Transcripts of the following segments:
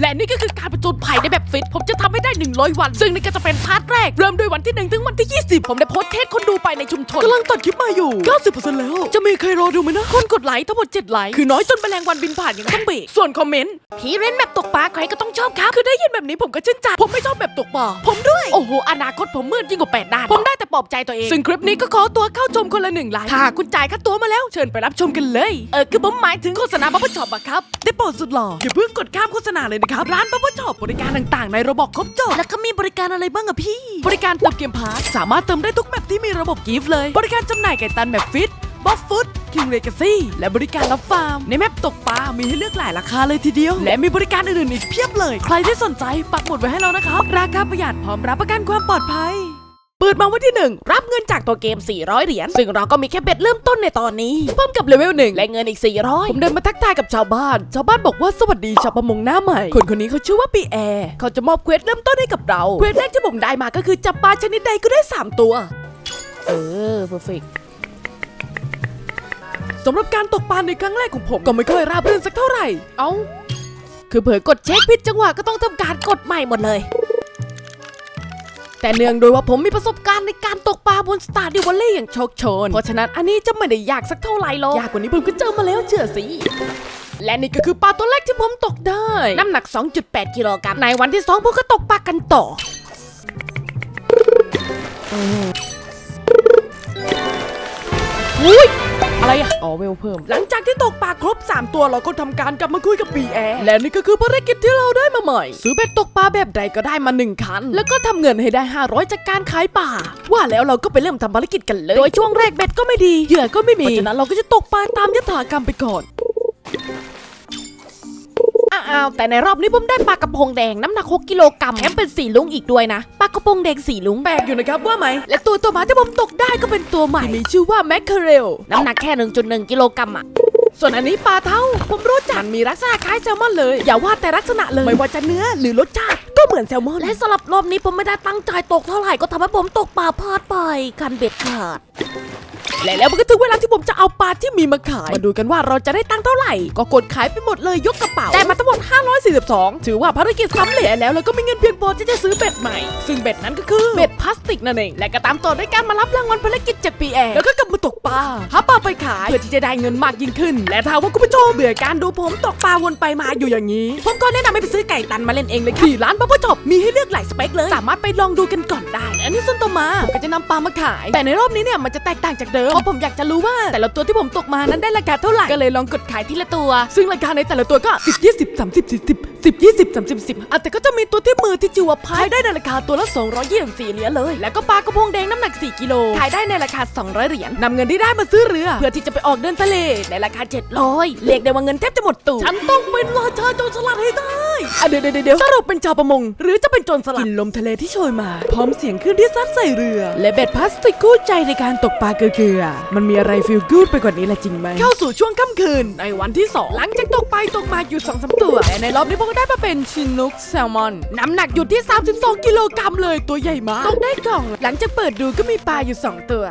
และนี่ก็คือการประจนภัยในแบบฟิต ผมจะทำให้ได้ 100 วัน ซึ่งนี่ก็จะเป็นพาร์ทแรก เริ่มด้วยวันที่ 1 ถึงวันที่ 20 ผมได้โพสต์เทสคนดูไปในชุมชนกำลังตัดคลิปมาอยู่ 90%แล้ว จะมีใครรอดูไหมนะ คนกดไลค์ทั้งหมด 7 ไลค์ คือน้อยจนแมลงวันบินผ่านยังต้องเบรกส่วนคอมเมนต์ผีเล่นแบบตกปลาใครก็ต้องชอบครับ คือได้ยินแบบนี้ผมก็ชื่นใจ ผมไม่ชอบแบบตกปลา ผมด้วย โอ้โห อนาคตผมมืดยิ่งกว่าแปดด้าน ผมได้แต่ปลอบใจตัวเอง ซึ่งคลิปนี้ก็ขอตัวเข้าชมคนละหนึ่งไลค์ถ้าคุณจ่ายค่าตัวมาแล้ว เชิญไปรับชมกันเลย เออ คือผมหมายถึงโฆษณาบัฟเฟอร์ช็อปอะครับ ได้โปรดสุดหล่ออย่าเพิ่งกดข้ามโฆษณาเลยนะครับ ร้านบัฟเฟอร์ช็อปบริการต่างๆ ในระบบครบจบแล้วก็มีบริการอะไรบ้างอะพี่ บริการเติมเกมพาร์ทสามารถเติมได้ทุกแมปที่มีระบบกิฟต์เลย บริการจำหน่ายไก่ตันแบบฟิตบอฟฟุตคิงเลกาซี่และบริการรับฟาร์ม ในแมปตกปลา มีให้เลือกหลายราคาเลยทีเดียว และมีบริการอื่นๆอีกเพียบเลย ใครที่สนใจปักหมุดไว้ให้เรานะครับ ราคาประหยัดพร้อมรับประกันความปลอดภัย เปิดมาวันที่ 1 รับเงินจากตัวเกม 400 เหรียญ ซึ่งเราก็มีแค่เบ็ดเริ่มต้นในตอนนี้เพิ่มกับเลเวลหนึ่งและเงินอีก 400 ผมเดินมาทักทายกับชาวบ้าน ชาวบ้านบอกว่าสวัสดีชาวประมงหน้าใหม่ คนคนนี้เขาชื่อว่าปีแอร์เขาจะมอบเควสเริ่มต้นให้กับเรา เควสแรกที่ผมได้มาก็คือจับปลาชนิดใดก็ได้ 3 ตัว เออ perfect สำหรับการตกปลาในครั้งแรกของผมก็ไม่ค่อยราบรื่นสักเท่าไหร่ เอ้า คือเผลอกดเช็คผิดจังหวะก็ต้องทำการกดใหม่หมดเลย แต่เนื่องโดยว่าผมมีประสบการณ์ในการตกปลาบนสตาร์ดิวอลเล่อย่างโชคโชน เพราะฉะนั้นอันนี้จะไม่ได้ยากสักเท่าไหร่หรอกยากกว่านี้ผมก็เจอมาแล้วเชื่อสิและนี่ก็คือปลาตัวแรกที่ผมตกได้ น้ำหนัก 2.8 กิโลกรัมในวันที่ 2 ผมก็ตกปลากันต่อ อุ้ย อะไรอะอ๋อเวลเพิ่ม หลังจากที่ตกปลาครบ 3 ตัวเราก็ทำการกลับมาคุยกับปีแอร์และนี่ก็คือภารกิจที่เราได้มาใหม่ ซื้อเบ็ดตกปลาแบบใดก็ได้มา 1 คัน แล้วก็ทำเงินให้ได้ 500 จากการขายป่าว่าแล้วเราก็ไปเริ่มทำภารกิจกันเลย โดยช่วงแรกเบ็ดก็ไม่ดีเหยื่อก็ไม่มีเพราะฉะนั้นเราก็จะตกปลาตามยถากรรมไปก่อน อ้าวแต่ในรอบนี้ผมได้ปลากระพงแดงน้ำหนัก 6 กิโลกรัมแถมเป็นสีลุงอีกด้วยนะปลากระพงแดงสีลุงแปลกอยู่นะครับว่าไหม และตัวตัวหมาที่ผมตกได้ก็เป็นตัวใหม่ที่มีชื่อว่าแมคเคเรลน้ำหนักแค่ 1.1 กิโลกรัมอะส่วนอันนี้ปลาเท่า ผมรู้จักมันมีลักษณะคล้ายแซลมอนเลย อย่าว่าแต่ลักษณะเลย ไม่ว่าจะเนื้อหรือรสชาติก็เหมือนแซลมอน และสำหรับรอบนี้ผมไม่ได้ตั้งใจตกเท่าไหร่ก็ทำให้ผมตกปลาพลาดไปคันเบ็ดขาด และแล้วมันก็ถึงเวลาที่ผมจะเอาปลาที่มีมาขาย มาดูกันว่าเราจะได้ตังค์เท่าไหร่ ก็กดขายไปหมดเลยยกกระเป๋า ได้มาทั้งหมด 542 ถือว่าภารกิจสำเร็จแล้วเราก็มีเงินเพียงพอที่จะซื้อเบ็ดใหม่ ซึ่งเบ็ดนั้นก็คือเบ็ดพลาสติกนั่นเอง และก็ตามต่อด้วยการมารับรางวัลภารกิจจากปีแอแล้วก็กลับมาตกปลาหาปลาไปขายเพื่อที่จะได้เงินมากยิ่งขึ้น และถ้าว่าคุณผู้ชมเบื่อการดูผมตกปลาวนไปมาอยู่อย่างนี้ ผมก็แนะนำให้ไปซื้อไก่ตันมาเล่นเองเลยครับที่ร้านบับเบิ้ลช็อปมีให้เลือกหลายสเปคเลย สามารถไปลองดูกันก่อนได้และนี่ส่วนต่อมาก็จะนำปลามาขาย แต่ในรอบนี้เนี่ยมันจะแตกต่างจากเดิม เพราะผมอยากจะรู้ว่า แต่ละตัวที่ผมตกมานั้นได้ราคาเท่าไหร่ ก็เลยลองกดขายทีละตัว ซึ่งราคาในแต่ละตัวก็ 10 20 30 40 10 20 30 10อะแต่ก็จะมีตัวที่มือที่จิวพายได้ในราคาตัวละ 224 เหรียญเลย แล้วก็ปลากระพงแดงน้ำหนัก 4 กิโล ขายได้ในราคา 200 เหรียญนำเงินที่ได้มาซื้อเรือ เพื่อที่จะไปออกเดินทะเลในราคา 700 เรียกได้ว่าเงินแทบจะหมดตู้ฉันต้องเป็นราชาโจรสลัดให้ได้อะเดี๋ยวเดี๋ยวเดี๋ยวสรุปเป็นชาวประมง หรือจะเป็นโจรสลัดกินลมทะเลที่โชยมา พร้อมเสียงคลื่นที่ซัดใส่เรือ และเบ็ดพลาสติกคู่ใจในการตกปลาเกลือๆมันมีอะไรฟีลกูดไปกว่านี้ละจริงไหม เข้าสู่ช่วงค่ำคืนในวันที่ 2 หลังจากตกไปตกมาอยู่2อสตัวแต่ในรอบนี้ผมก็ได้มาเป็นชินุกแซลมอน น้ำหนักอยู่ที่ 32 กิโลกรัมเลยตัวใหญ่มากตกได้กล่อง หลังจากเปิดดูก็มีปลาอยู่ 2 ตัว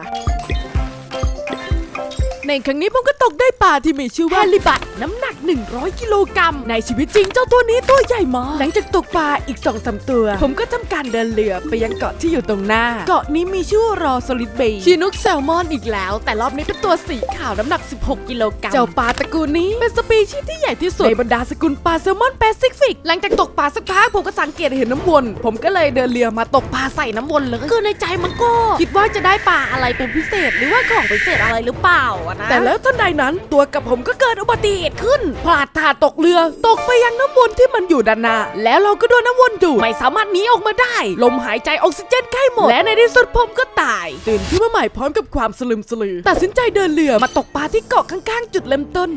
ในครั้งนี้ผมก็ตกได้ปลาที่มีชื่อว่าลิบัตน้ำหนัก 100 กิโลกรัมในชีวิตจริงเจ้าตัวนี้ตัวใหญ่มากหลังจากตกปลาอีก2อสตัว ผมก็ทำการเดินเรือไปยังเกาะที่อยู่ตรงหน้า เกาะนี้มีชื่อว่ารอสลิดเบย์ชีนุกแซลมอนอีกแล้ว แต่รอบนี้เป็นตัวสีขาวน้ำหนัก 16 กิโลกรัมเจ้าปลาตระกูลนี้เป็นสปีชีส์ที่ใหญ่ที่สุดในบรรดาสกุลปลาแซลมอนแปซิฟิกหลังจากตกปลาสักพักผมก็สังเกตเห็นน้ำวนผมก็เลยเดินเรือมาตกปลาใส่น้ำวนเลยคือในใจมันก็ คิดว่าจะได้ปลาอะไรเป็นพิเศษ หรือว่าของพิเศษอะไรหรือเปล่าอะนะ แต่แล้วทันใดนั้นตัวกับผมก็เกิดอุบัติเหตุขึ้นพลาดท่าตกเรือตกไปยังน้ำวนที่มันอยู่ด้านหน้าแล้วเราก็โดนน้ำวนดูดไม่สามารถหนีออกมาได้ ลมหายใจออกซิเจนใกล้หมด และในที่สุดผมก็ตาย ตื่นขึ้นมาใหม่พร้อมกับความสลึมสลือ ตัดสินใจเดินเรือมาตกปลาที่เกาะข้างๆ จุดเริ่มต้น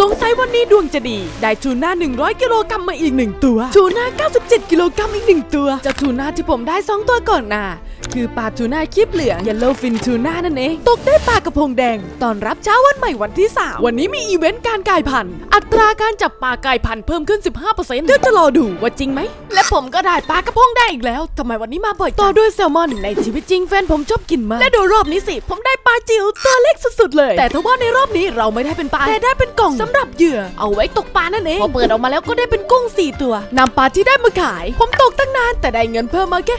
สงสัยวันนี้ดวงจะดี ได้ทูน่า 100 กิโลกรัมมาอีกหนึ่งตัวทูน่า 97 กิโลกรัมอีกหนึ่งตัว เจ้าทูน่าที่ผมได้ 2 ตัวก่อนหน้าคือปลาทูน่าคลิปเหลือง Yellow Fin Tuna นั่นเอง ตกได้ปลากระพงแดง ตอนรับเช้าวันใหม่วันที่ 3 วันนี้มีอีเวนต์การกลายพันธุ์ อัตราการจับปลากลายพันธุ์เพิ่มขึ้น 15%เดี๋ยวจะรอดูว่าจริงไหม และผมก็ได้ปลากระพงแดงอีกแล้วทำไมวันนี้มาบ่อยต่อด้วยแซลมอนในชีวิตจริงแฟนผมชอบกินมากและดูรอบนี้สิผมได้ปลาจิ๋วตัวเล็กสุดๆเลย แต่ทว่าในรอบนี้เราไม่ได้เป็นปลาแต่ได้เป็นกล่องสำหรับเหยื่อ เอาไว้ตกปลานั่นเองพอเปิดออกมาแล้วก็ได้เป็นกุ้งสี่ตัวนำปลาที่ได้มาขาย ผมตกตั้งนานแต่ได้เงินเพิ่มมาแค่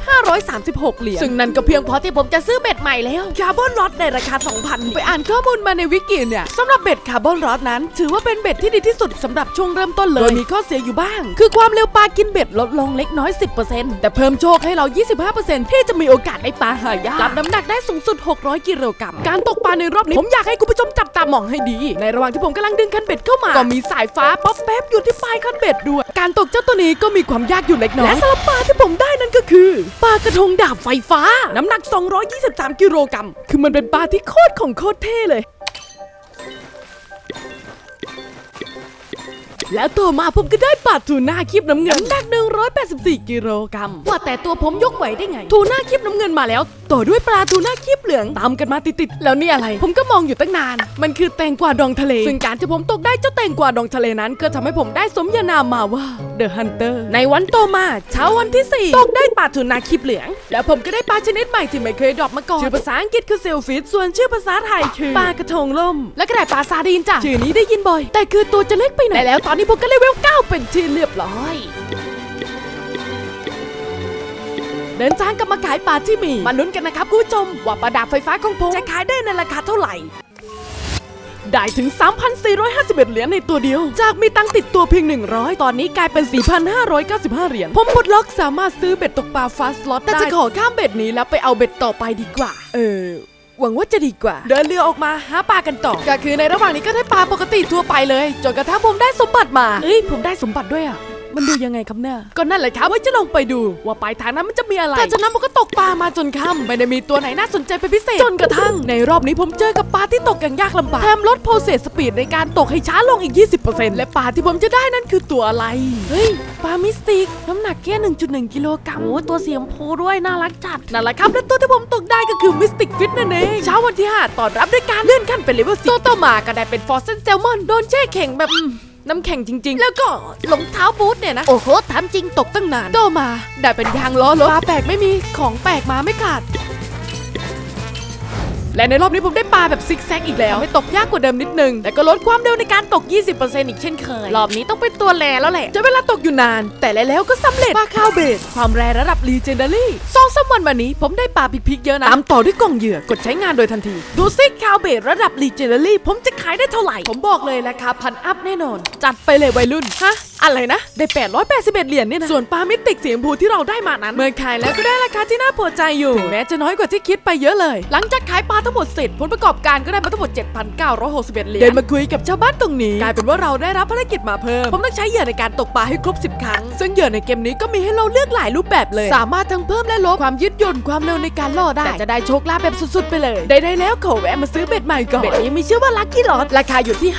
536 เหรียญซึ่งนั่นก็เพียงพอที่ผมจะซื้อเบ็ดใหม่แล้วคาร์บอนรอดในราคา 2,000 ไปอ่านข้อมูลมาในวิกิเนี่ยสำหรับเบ็ดคาร์บอนรอดนั้น ถือว่าเป็นเบ็ดที่ดีที่สุดสำหรับช่วงเริ่มต้นเลย โดยมีข้อเสียอยู่บ้าง คือความเร็วปลากินเบ็ดลดลงเล็กน้อย 10%แต่เพิ่มโชคให้เรา 25%ที่จะมีโอกาสได้ปลาหายากรับน้ำหนักได้สูงสุด 600 กิโลกรัมการตกปลาในรอบนี้ผมอยากให้คุณผู้ชมจับตามองให้ดี ในระหว่างที่ผมกำลังดึงคันเบ็ดเข้ามา ก็มีสายฟ้าป๊อปแป๊บอยู่ที่ปลายคันเบ็ดด้วย การตกเจ้าตัวนี้ก็มีความยากอยู่เล็กน้อยและสำหรับปลาที่ผมได้นั่นก็คือปลากระทงดาบไฟฟ้าน้ำหนัก 223 กิโลกรัม คือมันเป็นปลาที่โคตรของโคตรเท่เลย แล้วต่อมาผมก็ได้ปลาทูน่าคลิปน้ำเงินน้ำหนัก 184 กิโลกรัมว่าแต่ตัวผมยกไหวได้ไง ทูน่าคลิปน้ำเงินมาแล้ว ต่อด้วยปลาทูน่าคลิปเหลืองตามกันมาติดๆ แล้วนี่อะไร ผมก็มองอยู่ตั้งนาน มันคือแตงกวาดองทะเล ซึ่งการที่ผมตกได้เจ้าแตงกวาดองทะเลนั้น ก็ทำให้ผมได้สมญานามมาว่า The Hunter ในวันต่อมา เช้าวันที่ 4 ตกได้ปลาทูน่าคลิปเหลือง แล้วผมก็ได้ปลาชนิดใหม่ที่ไม่เคยดรอปมาก่อน ชื่อภาษาอังกฤษคือเซลฟิชส่วนชื่อภาษาไทยคือปลากระทงล่ม และก็ได้ปลาซาดีนจ้ะชื่อนี้ได้ยินบ่อย แต่คือตัวจะเล็กไปหน่อยและแล้วตอนนี้ผมก็เลเวล9เป็นที่เรียบร้อย ดินทางกลับมาขายปลาที่มีมาลุ้นกันนะครับคุณผู้ชม ว่าปลาดาบไฟฟ้าของผมจะขายได้ในราคาเท่าไหร่ ได้ถึง 3,451 เหรียญในตัวเดียว จากมีตังค์ติดตัวเพียง 100 ตอนนี้กลายเป็น 4,595 เหรียญ ผมปลดล็อกสามารถซื้อเบ็ดตกปลาฟาสล็อตแต่จะขอข้ามเบ็ดนี้แล้วไปเอาเบ็ดต่อไปดีกว่า เออหวังว่าจะดีกว่า เดินเรือออกมาหาปลากันต่อ ก็คือในระหว่างนี้ก็ได้ปลาปกติทั่วไปเลย จนกระทั่งผมได้สมบัติมา เอ้ยผมได้สมบัติด้วยอะ มันดูยังไงครับเนี่ยก็นั่นแหละครับว่าจะลองไปดูว่าปลายทางนั้นมันจะมีอะไรแต่จากนั้นผมก็ตกปลามาจนค่ำไม่ได้มีตัวไหนน่าสนใจเป็นพิเศษจนกระทั่ง ในรอบนี้ผมเจอกับปลาที่ตกอย่างยากลำบากแถมลดโปรเซสสปีดในการตกให้ช้าลงอีก 20%และปลาที่ผมจะได้นั่นคือตัวอะไรเฮ้ยปลามิสติกน้ำหนักแค่ 1.1 กิโลกรัมโอ้ตัวสีชมพูด้วยน่ารักจัดนั่นแหละครับและตัวที่ผมตกได้ก็คือมิสติกฟิตนั่นเองเช้าวันที่5ตอนรับด้วยการเลื่อนขั้นเป็นเลเวล10ตัวต่อมาก็ได้เป็นฟอสเซนแซลมอนโดนแช่แข็งแบบอืม น้ำแข็งจริง ๆ แล้วก็รองเท้าบูทเนี่ยนะ โอ้โหถามจริงตกตั้งนานต่อมาได้เป็นยางล้อรถปลาแปลกไม่มีของแปลกมาไม่ขาด และในรอบนี้ผมได้ปลาแบบซิกแซกอีกแล้วให้ตกยากกว่าเดิมนิดนึง แต่ก็ลดความเร็วในการตก 20%อีกเช่นเคย รอบนี้ต้องเป็นตัวแรแล้วแหละจะเวลาตกอยู่นาน แต่แล้วแล้วก็สำเร็จปลาคาวเบสความแรระดับลีเจนดารี่สองสามวันมานี้ผมได้ปลาพิกๆเยอะนะตามต่อด้วยกล่องเหยื่อกดใช้งานโดยทันที ดูซิคาวเบสระดับลีเจนดารี่ผมจะขายได้เท่าไหร่ ผมบอกเลยราคาพันอัพแน่นอน จัดไปเลยวัยรุ่นฮะ อะไรนะ ได้ 881 เหรียญเนี่ยนะ ส่วนปลามิติกสีชมพูที่เราได้มานั้น เมื่อขายแล้วก็ได้ราคาที่น่าพอใจอยู่ถึงแม้จะน้อยกว่าที่คิดไปเยอะเลย หลังจากขายปลาทั้งหมดเสร็จผลประกอบการก็ได้มาทั้งหมด 7,961 เหรียญเดินมาคุยกับชาวบ้านตรงนี้กลายเป็นว่าเราได้รับภารกิจมาเพิ่มผมต้องใช้เหยื่อในการตกปลาให้ครบ 10 ครั้ง ซึ่งเหยื่อในเกมนี้ก็มีให้เราเลือกหลายรูปแบบเลย สามารถทั้งเพิ่มและลดความยืดหยุ่นความเร็วในการล่อได้แต่จะได้โชคลาภแบบสุดๆไปเลยได้ๆแล้วขอแวะมาซื้อเบ็ดใหม่ก่อนเบ็ดนี้มีชื่อว่าลัคกี้ลอตราคาอยู่ที่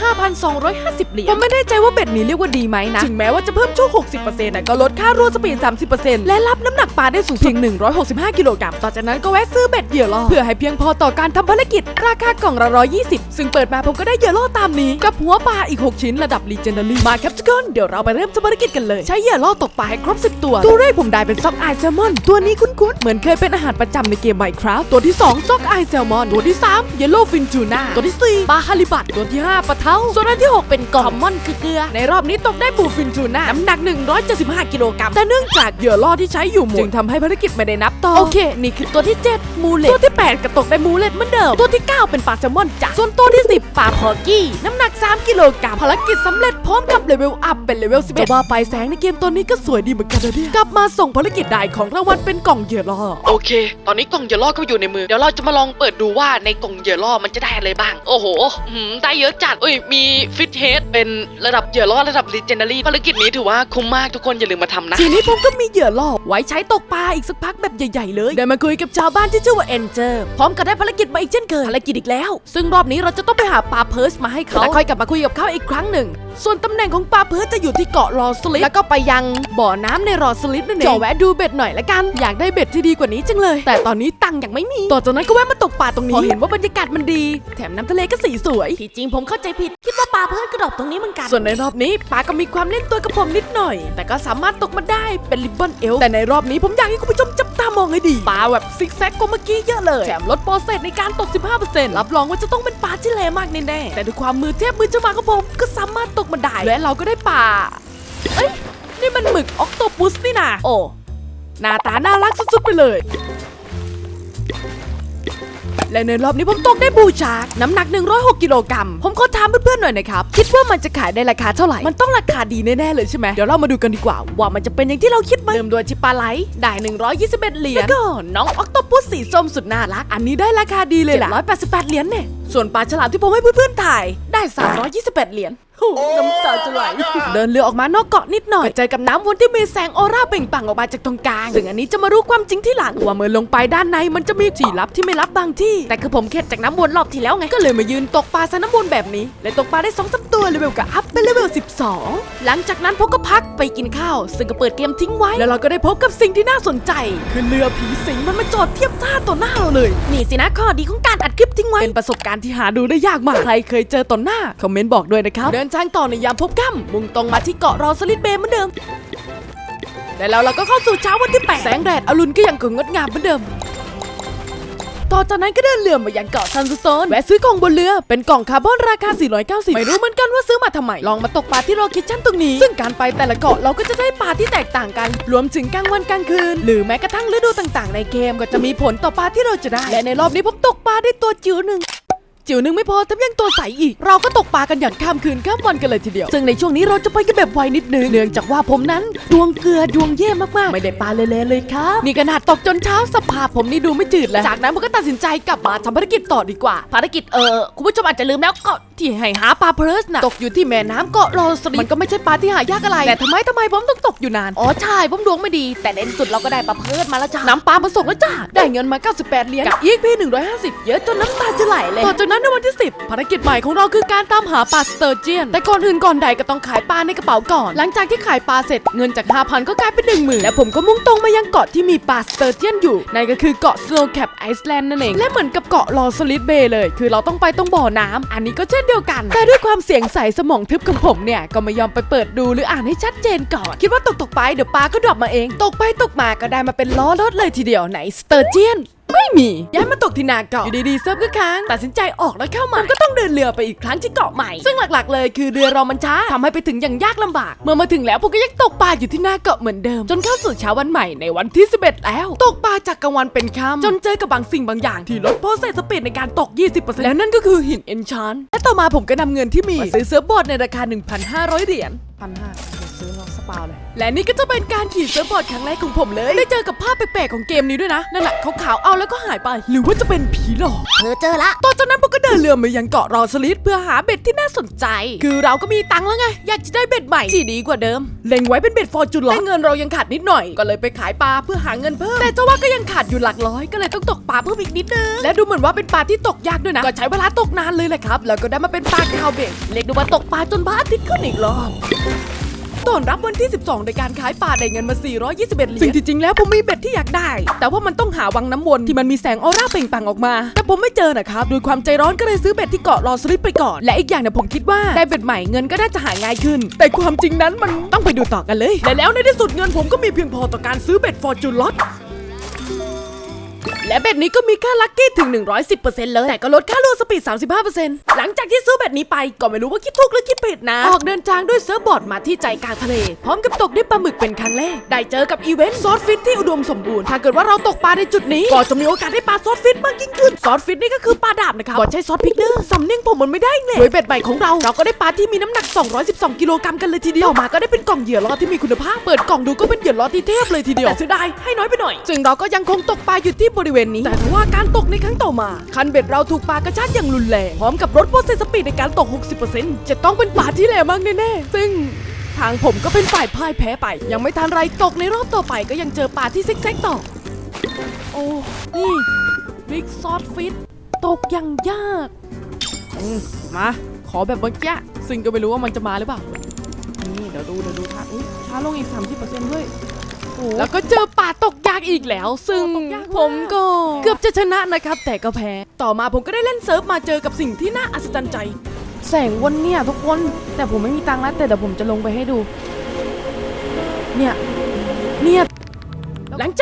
5,250 เหรียญผมไม่แน่ใจว่าเบ็ดนี้เรียกว่าดีไหมนะถึงแม้ว่าจะเพิ่มโชค 60%แต่ก็ลดค่ารั่วสปีด 30%และรับน้ำหนักปลาได้สูงเพียง165 กิโลกรัมต่อจากนั้นก็แวะซื้อเบ็ดเหยื่อล่อเพื่อให้เพียงพอต่อการทำภารกิจ ราคากล่องละ120 ซึ่งเปิดมาผมก็ได้เหยื่อล่อตามนี้ กับหัวปลาอีก 6 ชิ้นระดับ Legendary มาครับทุกคนเดี๋ยวเราไปเริ่มทำภารกิจกันเลย ใช้เหยื่อล่อตกปลาให้ครบ 10 ตัวตัวแรกผมได้เป็นซอกไอแซลมอนตัวนี้คุ้นๆเหมือนเคยเป็นอาหารประจำในเกม Minecraft ตัวที่2ซอกไอแซลมอนตัวที่3 Yellow Fin Tuna ตัวที่4ปลาฮาลิบัตตัวที่5ปลาเท้าส่วนอันที่ 6 เป็นกองมอนคือเกลือในรอบนี้ตกได้บูฟินทูน่าน้ำหนัก 175 กิโลกรัมแต่เนื่องจากเหยื่อล่อที่ใช้อยู่หมดจึงทำให้ภารกิจไม่ได้นับต่อโอเค นี่คือตัวที่ 7 มูเลตตัวที่ 8ก็ตกได้มูเลตเหมือนเดิมตัวที่ 9 เป็นปลาแซลมอนจ้ะส่วนตัวที่ 10ปลาพอร์กี้น้ำหนัก 3 กิโลกรัมภารกิจสำเร็จพร้อมกับเลเวลอัพเป็นเลเวล11จะว่าไปแสงในเกมตัวนี้ก็สวยดีเหมือนกันนะเนี่ยกลับมาส่งภารกิจได้ของรางวัลเป็นกล่องเหยื่อล่อโอเค ตอนนี้กล่องเหยื่อล่อก็อยู่ในมือ เดี๋ยวเราจะมาลองเปิดดูว่าในกล่องเหยื่อล่อมันจะได้อะไรบ้าง โอ้โหอื้อหือได้เยอะจัดเอ้ย มีฟิตเฮดเป็นระดับเหยื่อล่อระดับ legendary ภารกิจนี้ถือว่าคุ้มมากทุกคนอย่าลืมมาทำนะ ทีนี้ผมก็มีเหยื่อล่อไว้ใช้ตกปลาอีกสักพักแบบใหญ่ๆเลย ได้มาคุยกับชาวบ้านที่ชื่อว่าเอนเจอร์ พร้อมกับได้ภารกิจมาอีกเช่นเคย ภารกิจอีกแล้ว ซึ่งรอบนี้เราจะต้องไปหาปลาเพิร์สมาให้เขาและค่อยกลับมาคุยกับเขาอีกครั้งหนึ่ง ส่วนตำแหน่งของปลาเพิร์สจะอยู่ที่เกาะรอสลิดแล้วก็ไปยังบ่อน้ำในรอสลิดนั่นเองจะแวะดูเบ็ดหน่อยละกัน อยากได้เบ็ดที่ดีกว่านี้จังเลย แต่ตอนนี้ตังค์ยังไม่มี ต่อจากนั้นก็แวะมาตกปลาตรงนี้พอเห็นว่าบรรยากาศมันดี แถมน้ำทะเลก็สีสวยที่จริงผมเข้าใจผิดคิดว่าปลาเพิร์สกระดบตรงนี้เหมือนกันส่วนในรอบนี้ปลาก็มีความเล่นตัวกับผมนิดหน่อย แต่ก็สามารถตกมาได้เป็นริบบอนเอลแต่ในรอบนี้ผมอยากให้คุณผู้ชมจับตามองให้ดีปลาแบบซิกแซกกว่าเมื่อกี้เยอะเลยแถมลดโปรเซสในการตก 15%รับรองว่าจะต้องเป็นปลาที่แรงมากแน่ๆแต่ด้วยความมือเทพมือเจ้ามาของผมก็สามารถตกมาได้และเราก็ได้ปลาเอ้ยนี่มันหมึกออกโตปุสนี่นะโอ้หน้าตาน่ารักสุดๆไปเลย และในรอบนี้ผมตกได้บูชาร์กน้ำหนัก 106 กิโลกรัม ผมขอถามเพื่อนๆหน่อยนะครับ คิดว่ามันจะขายได้ราคาเท่าไหร่ มันต้องราคาดีแน่ๆเลยใช่ไหมเดี๋ยวเรามาดูกันดีกว่า ว่ามันจะเป็นอย่างที่เราคิดไหมเริ่มด้วยชิปปลาไหลได้ 121 เหรียญแล้วก็น้องออกโตปุสสีส้มสุดน่ารัก อันนี้ได้ราคาดีเลยล่ะ188 เหรียญเนี่ยส่วนปลาฉลามที่ผมให้เพื่อนๆถ่ายได้ 328เหรียญโอ้โห น้ำตาจะไหล เดินเรือออกมานอกเกาะนิดหน่อยไปเจอกับน้ำวนที่มีแสงออร่าเปล่งปลั่งออกมาจากตรงกลาง ซึ่งอันนี้จะมารู้ความจริงที่หลังว่าเมื่อลงไปด้านในมันจะมีที่ลับที่ไม่ลับบางที่ แต่คือผมเข็ดจากน้ำวนรอบที่แล้วไง ก็เลยมายืนตกปลาซะน้ำวนแบบนี้ และตกปลาได้สองสามตัวเลเวลกับอัพเป็นเลเวล12 หลังจากนั้นผมก็พักไปกินข้าว ซึ่งก็เปิดเกมทิ้งไว้ แล้วเราก็ได้พบกับสิ่งที่น่าสนใจ คือเรือผีสิงมันมาจอดเทียบท่าต่อหน้าเราเลย นี่สินะข้อดีของการอัดคลิปทิ้งไว้เป็นประสบการณ์ที่หาดูได้ยากมากใครเคยเจอต่อหน้าคอมเมนต์บอกด้วยนะครับเดินทางต่อในยามพบค่ำมุ่งตรงมาที่เกาะรอสลิดเบย์เหมือนเดิม และแล้วเราก็เข้าสู่เช้าวันที่8แสงแดดอรุณก็ยังคงงดงามเหมือนเดิม ต่อจากนั้นก็เดินเรือมายังเกาะซันสโตนแวะซื้อกล่องบนเรือเป็นกล่องคาร์บอนราคา 490 ไม่รู้เหมือนกันว่าซื้อมาทำไม ลองมาตกปลาที่โลเคชั่นตรงนี้ ซึ่งการไปแต่ละเกาะเราก็จะได้ปลาที่แตกต่างกัน รวมถึงกลางวันกลางคืน หรือแม้กระทั่งฤดูต่างๆ ในเกมก็จะมีผลต่อปลาที่เราจะได้ และในรอบนี้ผมตกปลาได้ตัวจิ๋วหนึ่ง จิ๋วหนึ่งไม่พอแถมยังตัวใสอีก เราก็ตกปลากันอย่างข้ามคืนข้ามวันกันเลยทีเดียว ซึ่งในช่วงนี้เราจะไปกันแบบไวนิดนึงเนื่องจากว่าผมนั้นดวงเกลือดวงเย่มากๆ ไม่ได้ปลาเลยๆเลยครับนี่ขนาดตกจนเช้าสภาพผมนี่ดูไม่จืดแล้วจากนั้นผมก็ตัดสินใจกลับมาทำภารกิจต่อดีกว่า ภารกิจเออคุณผู้ชมอาจจะลืมแล้วก็ที่ให้หาปลาเพลิสนะตกอยู่ที่แม่น้ำเกาะโรสลีมันก็ไม่ใช่ปลาที่หายากอะไร แต่ทำไมทำไมผมต้องตกอยู่นาน อ๋อใช่ผมดวงไม่ดี แต่ในที่สุดเราก็ได้ปลาเพลิสมาแล้วจ้าน้ำปลามาส่งแล้วจ้าได้เงินมา 98 เหรียญกับอีกพี150 เยอะจนน้ำตาจะไหลเลย ต่อจากนั้นในวันที่ 10 ภารกิจใหม่ของเราคือการตามหาปลาสเตอร์เจียน แต่ก่อนอื่นก่อนใดก็ต้องขายปลาในกระเป๋าก่อน หลังจากที่ขายปลาเสร็จเงินจาก 5,000 ก็กลายเป็น10,000และผมก็มุ่งตรงมายังเกาะที่มีปลาสเตอร์เจียนอยู่นั่นก็คือเกาะสโนว์แคปไอซ์แลนด์นั่นเองและเหมือนกับเกาะลอสลิดเบย์เลย คือเราต้องไปตรงบ่อน้ำอันนี้ก็เช่นเดียวกัน แต่ด้วยความเสียงใสสมองทึบของผมเนี่ย ก็ไม่ยอมไปเปิดดูหรืออ่านให้ชัดเจนก่อน คิดว่าตกตกไปเดี๋ยวปลาก็ดรอปมาเอง ตกไปตกมาก็ได้มาเป็นล้อรถเลยทีเดียวไหนสเตอร์เจียน ไม่มี ย้ายมาตกที่นาเกาะอยู่ดีๆเซิร์ฟก็ค้างตัดสินใจออกแล้วเข้ามามันก็ต้องเดินเรือไปอีกครั้งที่เกาะใหม่ ซึ่งหลักๆ เลยคือเรือเรามันช้าทำให้ไปถึงอย่างยากลำบาก เมื่อมาถึงแล้วผมก็ยังตกปลาอยู่ที่หน้าเกาะเหมือนเดิม จนเข้าสู่เช้าวันใหม่ในวันที่ 11 แล้ว ตกปลาจากกลางวันเป็นค่ำจนเจอกับบางสิ่งบางอย่างที่ลดโปรเซสปีดในการตก 20%แล้วนั่นก็คือหินเอนชานและต่อมาผมก็นำเงินที่มีมซื้อเซิร์ฟบอร์ดในราคา 1,500 เหรียญพันห้าซื้อ ลองสปาวเลยและนี่ก็จะเป็นการขี่เซิร์ฟบอร์ดครั้งแรกของผมเลย ได้เจอกับภาพแปลกๆของเกมนี้ด้วยนะ นั่นแหละขาวๆเอาแล้วก็หายไป หรือว่าจะเป็นผีหลอกเธอเจอละต่อจากนั้นผมก็เดินเรือมายังเกาะรอสลิดเพื่อหาเบ็ดที่น่าสนใจ คือเราก็มีตังค์แล้วไง อยากจะได้เบ็ดใหม่ที่ดีกว่าเดิม เล็งไว้เป็นเบ็ดฟอร์จูนแต่เงินเรายังขาดนิดหน่อย ก็เลยไปขายปลาเพื่อหาเงินเพิ่ม แต่เจ้าว่าก็ยังขาดอยู่หลักร้อย ก็เลยต้องตกปลาเพิ่มอีกนิดนึง และดูเหมือนว่าเป็นปลาที่ตกยากด้วยนะ ก็ใช้เวลาตกนานเลยแหละครับ แล้วก็ได้มาเป็นปลาคาวเบสเรียกได้ว่าตกปลาจนพระอาทิตย์ขึ้นอีกรอบ ต้อนรับวันที่ 12 ในการขายปลาได้เงินมา 421 เหรียญซึ่งที่จริงแล้วผมมีเบ็ดที่อยากได้ แต่ว่ามันต้องหาวังน้ำวนที่มันมีแสงออร่าเปล่งปลั่งออกมา แต่ผมไม่เจอนะครับด้วยความใจร้อนก็เลยซื้อเบ็ดที่เกาะรอสลิปไปก่อน และอีกอย่างเนี่ยผมคิดว่าได้เบ็ดใหม่เงินก็น่าจะหาง่ายขึ้น แต่ความจริงนั้นมันต้องไปดูต่อกันเลย และแล้วในที่สุดเงินผมก็มีเพียงพอต่อการซื้อเบ็ดฟอร์จูนล็อต และเบ็ดนี้ก็มีค่าลัคกี้ถึง 110%เลย แต่ก็ลดค่ารั่วสปีด 35%หลังจากที่ซื้อเบ็ดนี้ไปก็ไม่รู้ว่าคิดถูกหรือคิดผิดนะ ออกเดินทางด้วยเซิร์ฟบอร์ดมาที่ใจกลางทะเล พร้อมกับตกได้ปลาหมึกเป็นครั้งแรก ได้เจอกับอีเวนต์ซอสฟิตที่อุดมสมบูรณ์ ถ้าเกิดว่าเราตกปลาในจุดนี้ก็จะมีโอกาสได้ปลาซอสฟิตมากยิ่งขึ้น ซอสฟิตนี่ก็คือปลาดาบนะครับก็ใช้ซอสพริกเนอร์สำเนียงผมมันไม่ได้เลยโดยเบ็ดใหม่ของเราเราก็ได้ปลาที่มีน้ำหนัก 212 กิโลกรัมกันเลยทีเดียวมาก็ได้เป็นกล่องเหยื่อล่อที่มีคุณภาพเปิดกล่องดูก็เป็นเหยื่อล่อที่เทพเลยทีเดียวแต่เสียดายให้น้อยไปหน่อย ซึ่งเราก็ยังคงตกปลาอยู่ที่บริเวณนี้ แต่ทว่าการตกในครั้งต่อมา คันเบ็ดเราถูกปลากระชากอย่างรุนแรงพร้อมกับลดโปรเซสสปีดในการตก 60%จะต้องเป็นปลาที่แรงมากแน่ๆซึ่งทางผมก็เป็นฝ่ายพ่ายแพ้ไป ยังไม่ทันไรตกในรอบต่อไปก็ยังเจอปลาที่ซิกแซกต่อ โอ้นี่บิ๊กซอสฟิตตกอย่างยากมมา ขอแบบเมื่อกี้ซึ่งก็ไม่รู้ว่ามันจะมาหรือเปล่า นี่เดี๋ยวดูเดี๋ยวดูท่าอุ้ยช้าลงอีก 30%ด้วย แล้วก็เจอป่าตกยากอีกแล้ว ซึ่งผมก็เกือบจะชนะนะครับ แต่ก็แพ้ ต่อมาผมก็ได้เล่นเซิร์ฟมาเจอกับสิ่งที่น่าอัศจรรย์ใจ แสงวันเนี่ยทุกคน แต่ผมไม่มีตังค์แล้วแต่เดี๋ยวผมจะลงไปให้ดู เนี่ยเนี่ยหลัง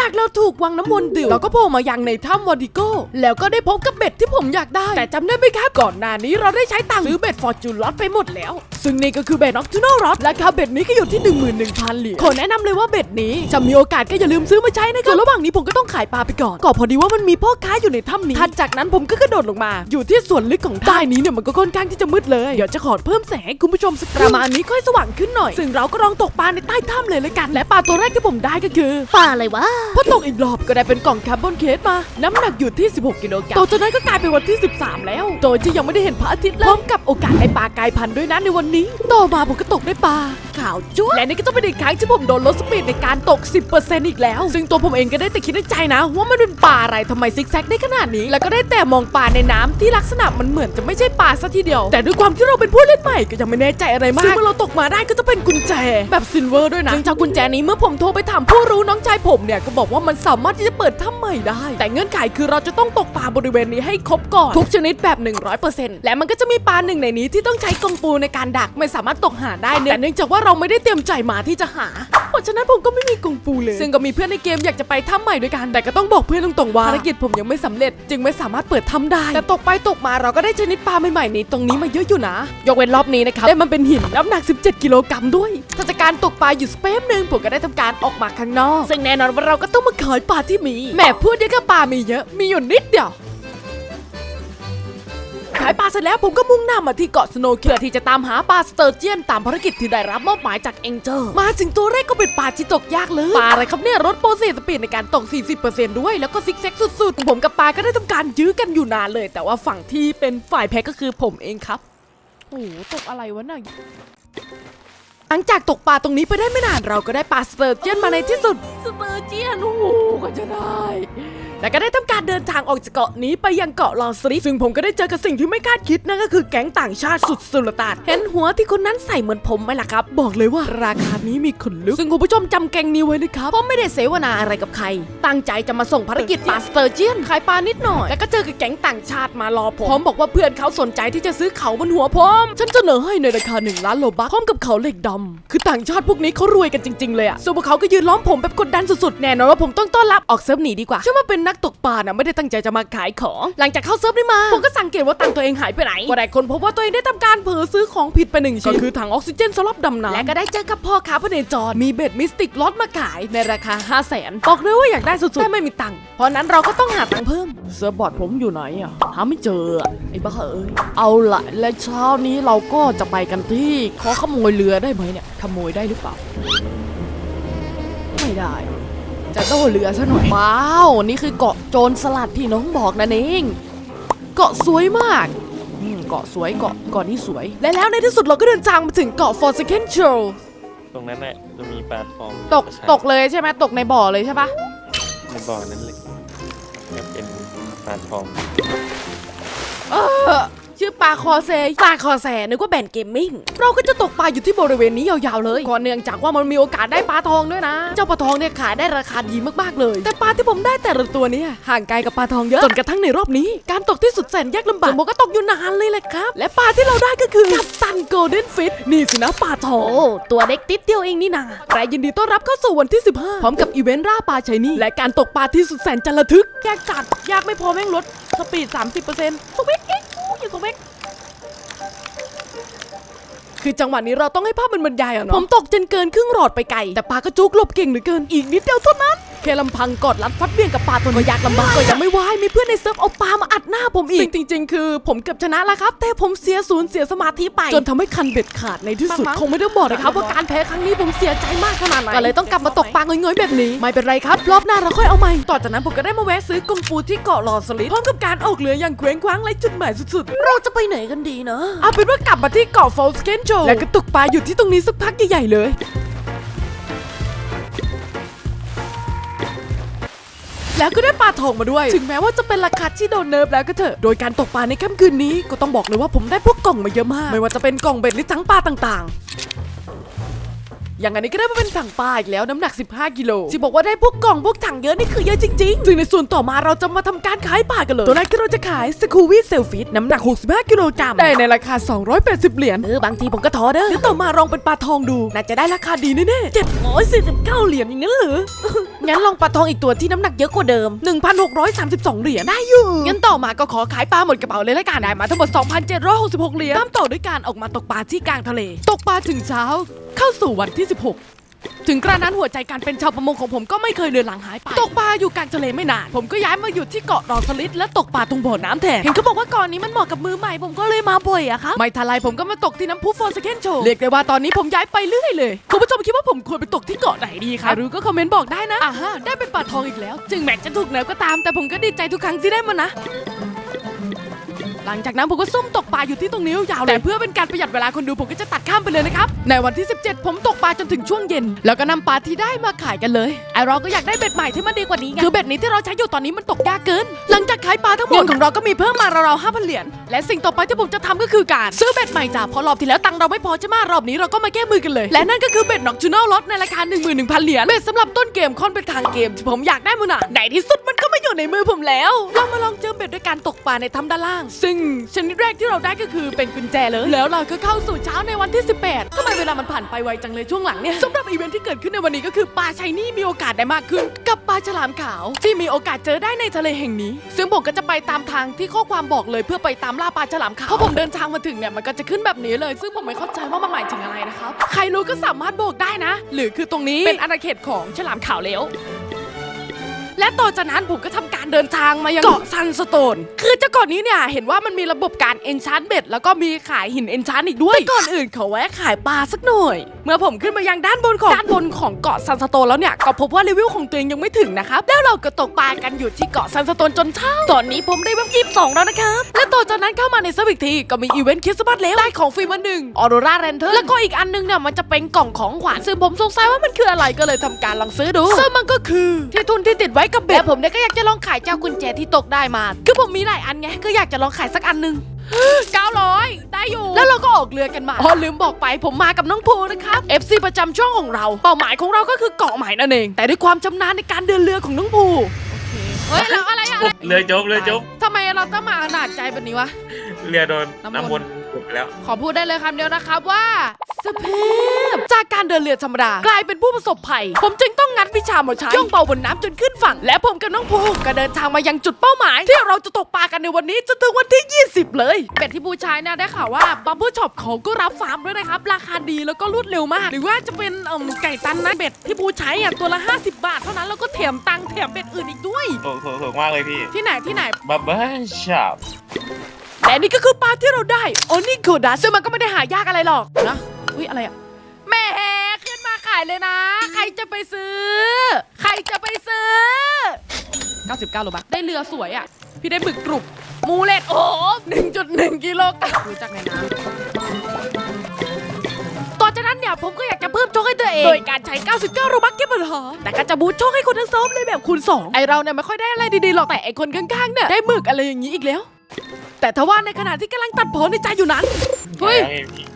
จากเราถูกวังน้ำมนต์ดื่มเราก็โผล่มายังในถ้ำวอดิโก้ แล้วก็ได้พบกับเบ็ดที่ผมอยากได้ แต่จำได้ไหมครับ ก่อนหน้านี้เราได้ใช้ตังค์ซื้อเบ็ดฟอร์จูนลอตไปหมดแล้ว ซึ่งนี่ก็คือเบ็ดน็อกทูนอลรอตราคาเบ็ดนี้ก็อยู่ที่ 11,000เหรียญขอแนะนำเลยว่าเบ็ดนี้จะมีโอกาสก็อย่าลืมซื้อมาใช้นะครับส่วนระหว่างนี้ผมก็ต้องขายปลาไปก่อนก็พอดีว่ามันมีพ่อค้าอยู่ในถ้ำนี้ถัดจากนั้นผมก็กระโดดลงมา อยู่ที่ส่วนลึกของใต้นี้เนี่ยมันก็ค่อนข้างที่จะมืดเลยเดี๋ยวจะขอเพิ่มแสงให้คุณผู้ชมสักประมาณนี้ค่อยสว่างขึ้นหน่อย ซึ่งเราก็ลองตกปลาในใต้ถ้ำเลยเลยกัน และปลาตัวแรกที่ผมได้ก็คือปลาอะไรวะพอตกอีกรอบก็ได้เป็นกล่องคาร์บอนเคสมา น้ำหนักอยู่ที่ 16 กิโลกรัมต่อจากนั้นก็กลายเป็นวันที่ 13 แล้ว โดยที่ยังไม่ได้เห็นพระอาทิตย์เลยพร้อมกับโอกาสได้ปลากลายพันธุ์ด้วยนะในวันนี้ ต่อมาผมก็ตกได้ปลาขาวจุ๊และนี่ก็จะเป็นอีกครั้งที่ผมโดนลดสปีดในการตก 10%อีกแล้ว ซึ่งตัวผมเองก็ได้แต่คิดในใจนะ ว่ามันเป็นปลาอะไรทำไมซิกแซกได้ขนาดนี้ แล้วก็ได้แต่มองปลาในน้ำที่ลักษณะมันเหมือนจะไม่ใช่ปลาซะทีเดียว แต่ด้วยความที่เราเป็นผู้เล่นใหม่ก็ยังไม่แน่ใจอะไรมากซึ่งเมื่อเราตกมาได้ก็จะเป็นกุญแจ แบบซิลเวอร์ด้วยนะซึ่งเจ้ากุญแจนี้เมื่อผมโทรไปถามผู้รู้น้องชายผมเนี่ยก็บอกว่ามันสามารถที่จะเปิดถ้ำใหม่ได้ แต่เงื่อนไขคือเราจะต้องตกปลาบริเวณนี้ให้ครบก่อน ทุกชนิดแบบ 100%และมันก็จะมีปลาหนึ่งในนี้ที่ต้องใช้กรงปูในการดักไม่สามารถตกหาได้เนี่ยแต่เนื่องจากว่าเราไม่ได้เตรียมใจมาที่จะหาเพราะฉะนั้นผมก็ไม่มีกรงปูเลย ซึ่งก็มีเพื่อนในเกมอยากจะไปถ้ำใหม่ด้วยกันแต่ก็ต้องบอกเพื่อนตรงๆว่าภารกิจผมยังไม่สำเร็จ จึงไม่สามารถเปิดถ้ำได้ แต่ตกไปตกมาเราก็ได้ชนิดปลาใหม่ๆนี้ตรงนี้มาเยอะอยู่นะ ยกเว้นรอบนี้นะครับได้มันเป็นหินน้ำหนัก 17 กิโลกรัมด้วยถ้าจากการตกปลาอยู่สเปมหนึ่งผมก็ได้ทำการออกมาข้างนอก ซึ่งแน่นอนว่าเราก็ต้องมาขายปลาที่มีแหมพูดเยอะก็ปลามีเยอะ มีอยู่นิดเดียว ขายปลาเสร็จแล้วผมก็มุ่งหน้ามาที่เกาะสโนว์เคเพื่อที่จะตามหาปลาสเตอร์เจียนตามภารกิจที่ได้รับมอบหมายจากเอ็งเจอร์ มาถึงตัวแรกก็เป็นปลาที่ตกยากเลย ปลาอะไรครับเนี่ยรถโปรเซสสปีดในการตก 40%ด้วย แล้วก็ซิกแซกสุดๆ ผมกับปลาก็ได้ทำการยื้อกันอยู่นานเลย แต่ว่าฝั่งที่เป็นฝ่ายแพ้ก็คือผมเองครับ โอ้โหตกอะไรวะน่ะ หลังจากตกปลาตรงนี้ไปได้ไม่นานเราก็ได้ปลาสเตอร์เจียนมาในที่สุด สเตอร์เจียนโอ้โหก็จะได้ และก็ได้ทำการเดินทางออกจากเกาะนี้ไปยังเกาะลอสริซึ่งผมก็ได้เจอกับสิ่งที่ไม่คาดคิดนั่นก็คือแก๊งต่างชาติสุดสุลต่านเห็นหัวที่คนนั้นใส่เหมือนผมไหมล่ะครับ บอกเลยว่าราคานี้มีขนลุกซึ่งคุณผู้ชมจำแก๊งนี้ไว้นะครับเพราะไม่ได้เสวนาอะไรกับใคร ตั้งใจจะมาส่งภารกิจปลาสเตอร์เจียนขายปลานิดหน่อยแล้วก็เจอกับแก๊งต่างชาติมารอผมพร้อมบอกว่าเพื่อนเขาสนใจที่จะซื้อเขาบนหัวผมฉันเสนอให้ในราคา1ล้านโลบัคพร้อมกับเขาเหล็กดำคือต่างชาติพวกนี้เขารวยกันจริง ๆ เลยอะส่วนพวกเขาก็ยืนล้อมผมแบบกดดันสุดๆแน่นอนว่าผมต้องต้อนรับออกเซิร์ฟหนีดีกว่าฉันว่าเป็นนักตกปลานะไม่ได้ตั้งใจจะมาขายของ หลังจากเข้าเซิร์ฟนี้มา ผมก็สังเกตว่าตังค์ตัวเองหายไปไหน ก็ได้คนพบว่าตัวเองได้ทำการเผลอซื้อของผิดไปหนึ่งชิ้น ก็คือถังออกซิเจนสำหรับดำน้ำและก็ได้เจอกับพ่อค้าพเนจร มีเบ็ดมิสติกล็อตมาขายในราคา 5 0 0แสนบอกเลยว่าอยากได้สุดๆแต่ไม่มีตังค์ เพราะนั้นเราก็ต้องหาตังค์เพิ่ม เซิร์ฟบอร์ดผมอยู่ไหนอะ หาไม่เจออะไอ้บ้าเอ้ย เอาละและเช้านี้เราก็จะไปกันที่ขอขโมยเรือได้ไหมเนี่ย ขโมยได้หรือเปล่า ไม่ได้ จะโต้เรือซะหน่อย ว้าว นี่คือเกาะโจรสลัดที่น้องบอกนั่นเอง เกาะสวยมากอืมเกาะสวยเกาะเกาะนี้สวย และแล้วในที่สุดเราก็เดินทางมาถึงเกาะ Forsaken Shore ตรงนั้นแหละจะมีปลาทองตกตกเลยใช่ไหมตกในบ่อเลยใช่ปะในบ่อนั้นเลยจะเป็นปลาทองเออ ชื่อปลาคอแซปลาคอแซนึกว่าแบรนด์เกมมิ่งเราก็จะตกปลาอยู่ที่บริเวณนี้ยาวๆเลยก็เนื่องจากว่ามันมีโอกาสได้ปลาทองด้วยนะ เจ้าปลาทองเนี่ยขายได้ราคาดีมากๆเลย แต่ปลาที่ผมได้แต่ละตัวเนี่ยห่างไกลกับปลาทองเยอะจนกระทั่งในรอบนี้ การตกที่สุดแสนยากลำบากผมก็ตกอยู่นานเลยแหละครับ และปลาที่เราได้ก็คือกัปตันโกลเด้นฟิตนี่สินะปลาทองโอ้ตัวเล็กติดเดียวเองนี่นาใครยินดีต้อนรับเข้าสู่วันที่ 15 พร้อมกับอีเวนต์ร่าปลาชายนี่และการตกปลาที่สุดแสนจะระทึกยากจัดยากไม่พอแม่งลดสปีด 30%สวิกเอ๊ะ อย่าสวิก คือจังหวะนี้เราต้องให้ภาพมันบรรยายอะเนาะผมตกจนเกินครึ่งหลอดไปไกลแต่ปลาก็จุกหลบเก่งเหลือเกินอีกนิดเดียวเท่านั้นแค่ลำพังกอดรัดฟัดเบี่ยงกับปลาตัวก็ยากลำบากก็ยังไม่ไหวมีเพื่อนในเซิร์ฟเอาปลามาอัดหน้าผมอีกจริงๆ คือ ผมเกือบชนะแล้วครับ แต่ผมเสียศูนย์เสียสมาธิไป จนทำให้คันเบ็ดขาดในที่สุดคงไม่ต้องบอกนะครับว่าการแพ้ครั้งนี้ผมเสียใจมากขนาดไหนก็เลยต้องกลับมาตกปลาเงยๆแบบนี้ ไม่เป็นไรครับ รอบหน้าเราค่อยเอาใหม่ต่อจากนั้นผมก็ได้มาแวะซื้อกงปูที่เกาะลอสลิดพร้อมกับการออกเรืออย่างเคว้งคว้างไร้จุดหมายสุดๆ เราจะไปไหนกันดีเนาะเอาเป็นว่ากลับมาที่เกาะฟอลสเกนโจและก็ตกปลาอยู่ที่ตรงนี้สักพักใหญ่ๆเลย แล้วก็ได้ปลาทองมาด้วย ถึงแม้ว่าจะเป็นราคาที่โดนเนิร์ฟแล้วก็เถอะ โดยการตกปลาในค่ำคืนนี้ก็ต้องบอกเลยว่าผมได้พวกกล่องมาเยอะมาก ไม่ว่าจะเป็นกล่องเบ็ดหรือทั้งปลาต่างๆ อย่างอันนี้ก็ได้มาเป็นถังปลาอีกแล้วน้ำหนัก 15 กิโลที่บอกว่าได้พวกกล่องพวกถังเยอะนี่คือเยอะจริงๆซึ่งในส่วนต่อมาเราจะมาทำการขายปลากันเลยตัวแรกที่เราจะขายสคูวี่เซลฟิตน้ำหนัก 65 กิโลกรัมได้ในราคา 280 เหรียญเออบางทีผมก็ท้อเด้อเดี๋ยวต่อมาลองเป็นปลาทองดูน่าจะได้ราคาดีแน่ๆ749เหรียญอย่างนั้นเหรองั้นลองปลาทองอีกตัวที่น้ำหนักเยอะกว่าเดิม 1,632 เหรียญได้อยู่งั้นต่อมาก็ขอขายปลาหมดกระเป๋าเลยละกันได้มาทั้งหมด 2,766 เหรียญตามต่อด้วยการออกมาตกปลาที่กลางทะเล ตกปลาถึงเช้า เข้าสู่วันที่16ถึงกระนั้นหัวใจการเป็นชาวประมงของผมก็ไม่เคยเลือนหลังหายไป ตกปลาอยู่กลางทะเลไม่นาน ผมก็ย้ายมาอยู่ที่เกาะรอสลิดและตกปลาตรงบ่อน้ำแทน เห็นเขาบอกว่าเก่อนนี้มันเหมาะกับมือใหม่ผมก็เลยมาบ่อยอะครับไม่ทันไรผมก็มาตกที่น้ำพุฟอนสเคนโชเรียกได้ว่าตอนนี้ผมย้ายไปเรื่อยเลยคุณผู้ชมคิดว่าผมควรไปตกที่เกาะไหนดีครับรู้ก็คอมเมนต์บอกได้นะอ่าฮะได้เป็นปลาทองอีกแล้ว จึงแม็กจะถูกแนวก็ตาม แต่ผมก็ดีใจทุกครั้งที่ได้มันนะ หลังจากนั้นผมก็ซุ่มตกปลาอยู่ที่ตรงนี้ยาวๆเลยแต่เพื่อเป็นการประหยัดเวลาคนดูผมก็จะตัดข้ามไปเลยนะครับในวันที่ 17 ผมตกปลาจนถึงช่วงเย็น แล้วก็นำปลาที่ได้มาขายกันเลยไอเราก็อยากได้เบ็ดใหม่ที่มันดีกว่านี้ไงคือเบ็ดนี้ที่เราใช้อยู่ตอนนี้มันตกยากเกิน หลังจากขายปลาทั้งหมดเงินของเราก็มีเพิ่มมาราวๆ5,000เหรียญและสิ่งต่อไปที่ผมจะทำก็คือการซื้อเบ็ดใหม่จ้ะเพราะรอบที่แล้วตังค์เราไม่พอใช่ไหมรอบนี้เราก็มาแก้มือกันเลย และนั่นก็คือเบ็ดน็อกจูนอลลดในราคา11,000เหรียญเบ็ดสำหรับต้นเกมค่อนเป็นทางเกมที่ผมอยากได้มือหนาในที่สุดมันก็มาอยู่ในมือผมแล้ว เรามาลองเจอเบ็ดด้วยการตกปลาในถ้ำด้านล่างซึ่งชนิดแรกที่เราได้ก็คือเป็นกุญแจเลย แล้วเราก็เข้าสู่เช้าในวันที่ 18ทำไมเวลามันผ่านไปไวจังเลยช่วงหลังเนี่ยสำหรับอีเวนท์ที่เกิดขึ้นในวันนี้ก็คือปลาชัยนี่มีโอกาสได้มากขึ้น กับปลาฉลามขาว ที่มีโอกาสเจอได้ในทะเลแห่งนี้ ซึ่งผมก็จะไปตามทางที่ข้อความบอกเลยเพื่อไปตามล่าปลาฉลามขาวพอผมเดินทางมาถึงเนี่ยมันก็จะขึ้นแบบนี้เลย ซึ่งผมไม่เข้าใจว่ามันหมายถึงอะไรนะครับใครรู้ก็สามารถบอกได้นะ หรือคือตรงนี้เป็นอาณาเขตของฉลามขาวแล้วและต่อจากนั้นผมก็ทำ เดินทางมายังเกาะซันสโตน คือเจ้าเกาะนี้เนี่ยเห็นว่ามันมีระบบการเอนชานเบ็ดแล้วก็มีขายหินเอนชานอีกด้วยแต่ก่อนอื่นเขาแวะขายปลาสักหน่อย เมื่อผมขึ้นมายังด้านบนของด้านบนของเกาะซันสโตนแล้วเนี่ยก็พบว่าเลเวลของตัวเองยังไม่ถึงนะครับแล้วเราก็ตกปลากันอยู่ที่เกาะซันสโตนจนเช้าตอนนี้ผมได้เว็บยี่สิบสองแล้วนะครับและต่อจากนั้นเข้ามาในเซิร์ฟอีกทีก็มีอีเวนต์คริสต์มาสแล้วได้ของฟรีมาหนึ่งออโรราแรนเทอร์แล้วก็อีกอันนึงเนี่ยมันจะเป็นกล่องของขวัญซึ่งผมสงสัยว่ามันคืออะไรก็เลยทำการลองซื้อดูซึ่งมันก็คือที่ทุนที่ติดไว้กับเบ็ดและผมเนี่ยก็อยากจะลองขายเจ้ากุญแจที่ตกได้มา คือผมมีหลายอันไงก็อยากจะลองขายสักอันหนึง900 ได้อยู่ แล้วเราก็ออกเรือกันมาอ๋อลืมบอกไปผมมากับน้องภูนะครับ FC ประจำช่องของเราเป้าหมายของเราก็คือเกาะใหม่นั่นเอง แต่ด้วยความชำนาญในการเดินเรือของน้องภูโอเคเฮ้ยเราอะไรอะเรือจมเรือจมทำไมเราต้องมาขนาดใจแบบนี้วะเรือโดนน้ำน้ำมมน นต์ต์กดไปแล้ว ขอพูดได้เลยคำเดียวนะครับว่าสเพปจากการเดินเรือธรรมดากลายเป็นผู้ประสบภัย ผมจึงต้องงัดวิชามาใช้ย่องเบาบนน้ำจนขึ้นฝั่ง และผมกับน้องภูก็เดินทางมายังจุดเป้าหมาย ที่เราจะตกปลากันในวันนี้จนถึงวันที่ 20 เลย เป็ดที่บูชายเนี่ยได้ข่าวว่าบัมเบิลช็อปเขาก็รับฟาร์มด้วยนะครับ ราคาดีแล้วก็รวดเร็วมาก หรือว่าจะเป็นเอิ่มไก่ตันนะเป็ดที่บูใช้อะตัวละ 50 บาท เท่านั้นแล้วก็แถมตังค์แถมเป็ดอื่นอีกด้วยถูกถูกถูกมากเลยพี่ ที่ไหนที่ไหน บับเบิ้ลช็อป และนี่ก็คือปลาที่เราได้โอนิโกดาซึ่งมันก็ไม่ได้หายากอะไรหรอกนะอุ้ยอะไรอะแหม่ขึ้นมาขายเลยนะ ใครจะไปซื้อ ใครจะไปซื้อ 99โลบักได้เรือสวยอะพี่ได้หมึกกรุบมูเลตโอ้1.1กิโลกรัมรู้จักในน้ำต่อจากนั้นเนี่ยผมก็อยากจะเพิ่มโชคให้ตัวเอง โดยการใช้ 99โรบักเก็บปัญหาแต่ก็จะบูทโชคให้คนทั้งซ้อมเลยแบบคูณ2ไอเราเนี่ยไม่ค่อยได้อะไรดีๆหรอกแต่ไอคนข้างๆเนี่ยได้หมึกอะไรอย่างนี้อีกแล้ว แต่ทว่าในขณะที่กำลังตัดผลในใจอยู่นั้น เฮ้ย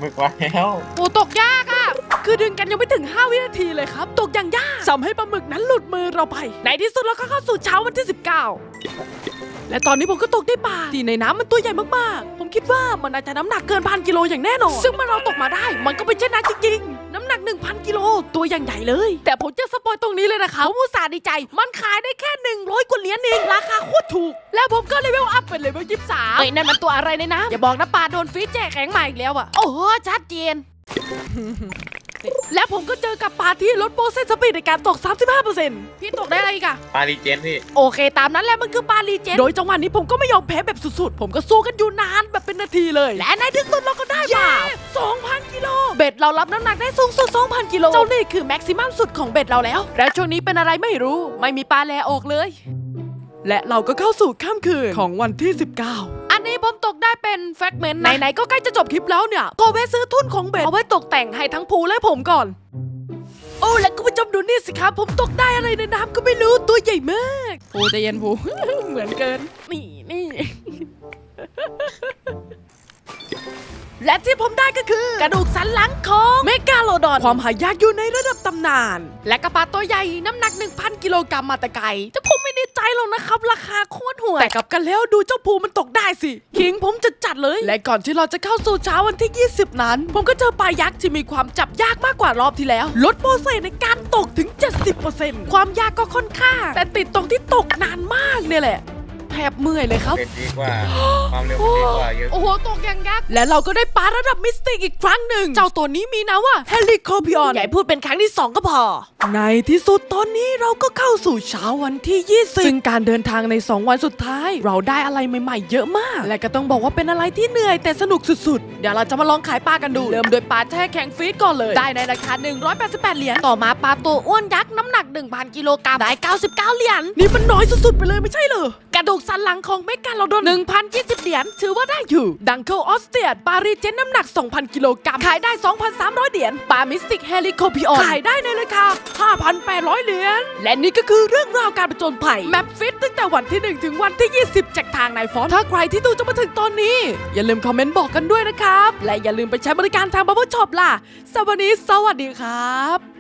มึกไว้แล้วโอ้ตกยากอะคือดึงกันยังไม่ถึง 5 วินาทีเลยครับ ตกอย่างยากทำให้ปลาหมึกนั้นหลุดมือเราไป ในที่สุดเราก็เข้าสู่เช้าวันที่ 19 และตอนนี้ผมก็ตกได้ปลาที่ในน้ำมันตัวใหญ่มากๆ ผมคิดว่ามันอาจจะน้ำหนักเกินพันกิโลอย่างแน่นอน ซึ่งเมื่อเราตกมาได้ มันก็เป็นเช่นนั้นจริงๆ น้ำหนัก 1,000กิโลตัวอย่างใหญ่เลย แต่ผมจะสปอยตรงนี้เลยนะคะผมอุตส่าห์ดีใจ มันขายได้แค่ 100กว่าเหรียญเองราคาโคตรถูก แล้วผมก็เลเวลอัพเป็นเลเวลยี่สิบสามไอ้นั่นมันตัวอะไรในน้ำอย่าบอกนะปลาโดนฟีดแจกแข็งมาอีกแล้วอะโอ้โหชัดเจน และผมก็เจอกับปลาที่ลดโปรเซสสปีดในการตก 35%พี่ตกได้อะไรอีกอะปารีเจนพี่ โอเค ตามนั้นแหละมันคือปารีเจนโดยจังหวะนี้ผมก็ไม่ยอมแพ้แบบสุดๆ ผมก็สู้กันอยู่นานแบบเป็นนาทีเลย และในที่สุดเราก็ได้มา2,000กิโลเบ็ดเรารับน้ำหนักได้สูงสุด 2,000 กิโลเจ้านี่คือแม็กซิมัมสุดของเบ็ดเราแล้ว และช่วงนี้เป็นอะไรไม่รู้ ไม่มีปลาแลออกเลย และเราก็เข้าสู่ค่ำคืนของวันที่ 19 อันนี้ผมตกได้เป็นแฟกเมนต์ไหนๆก็ใกล้จะจบคลิปแล้วเนี่ย ก็แวะซื้อทุ่นของเบ็ดเอาไว้ตกแต่งให้ทั้งภูและผมก่อน โอ้แล้วคุณผู้ชมดูนี่สิครับ ผมตกได้อะไรในน้ำก็ไม่รู้ตัวใหญ่มากภูใจเย็นภู เหมือนเกิน นี่นี่ และที่ผมได้ก็คือกระดูกสันหลังของเมกาโลดอน ความหายากอยู่ในระดับตำนาน และกระปาตัวใหญ่น้ำหนัก 1,000 กิโลกรัมมาแต่ไกลแต่ผมไม่แน่ใจหรอกนะครับ ราคาโคตรห่วยแต่กลับกันแล้วดูเจ้าภูมันตกได้สิคิงผมจะจัดเลย และก่อนที่เราจะเข้าสู่เช้าวันที่ 20 นั้น ผมก็เจอปลายักษ์ที่มีความจับยากมากกว่ารอบที่แล้ว ลดโปรเซสในการตกถึง 70%ความยากก็ค่อนข้างแต่ติดตรงที่ตกนานมากเนี่ยแหละแทบเมื่อยเลยครับ เป็นดีกว่า ความเร็วมันดีกว่าเยอะโอ้โห ตกอย่างยักษ์และเราก็ได้ปลาระดับมิสติกอีกครั้งหนึ่ง เจ้าตัวนี้มีนะว่าเฮลิคอพิออนใหญ่พูดเป็นครั้งที่ 2 ก็พอ ในที่สุดตอนนี้เราก็เข้าสู่เช้าวันที่ 20 ซึ่งการเดินทางใน 2 วันสุดท้าย เราได้อะไรใหม่ๆ เยอะมาก และก็ต้องบอกว่าเป็นอะไรที่เหนื่อยแต่สนุกสุดๆ เดี๋ยวเราจะมาลองขายปลากันดู เริ่มโดยปลาแช่แข็งฟรีดก่อนเลย ได้ในราคา 188 เหรียญ ต่อมาปลาตัวอ้วนยักษ์น้ำหนัก 1,000 กิโลกรัมได้ 99 เหรียญ นี่มันน้อยสุดๆไปเลยไม่ใช่เหรอกระดูกสันหลังของเมกาโลดอน1,020 เหรียญถือว่าได้อยู่ ดังเคิลออสเตียดปารีเจนน้ำหนัก 2,000 กิโลกรัมขายได้ 2,300 เหรียญปามิสติกเฮลิโคพิออนขายได้ในราคา 5,800 เหรียญและนี่ก็คือเรื่องราวการประจนภัยแมปฟิตตั้งแต่วันที่ 1 ถึงวันที่ 20 จากทางนายฟอนถ้าใครที่ดูจะมาถึงตอนนี้ อย่าลืมคอมเมนต์บอกกันด้วยนะครับ และอย่าลืมไปใช้บริการทางบับเบิลช็อปล่ะสวัสดีสวัสดีครับ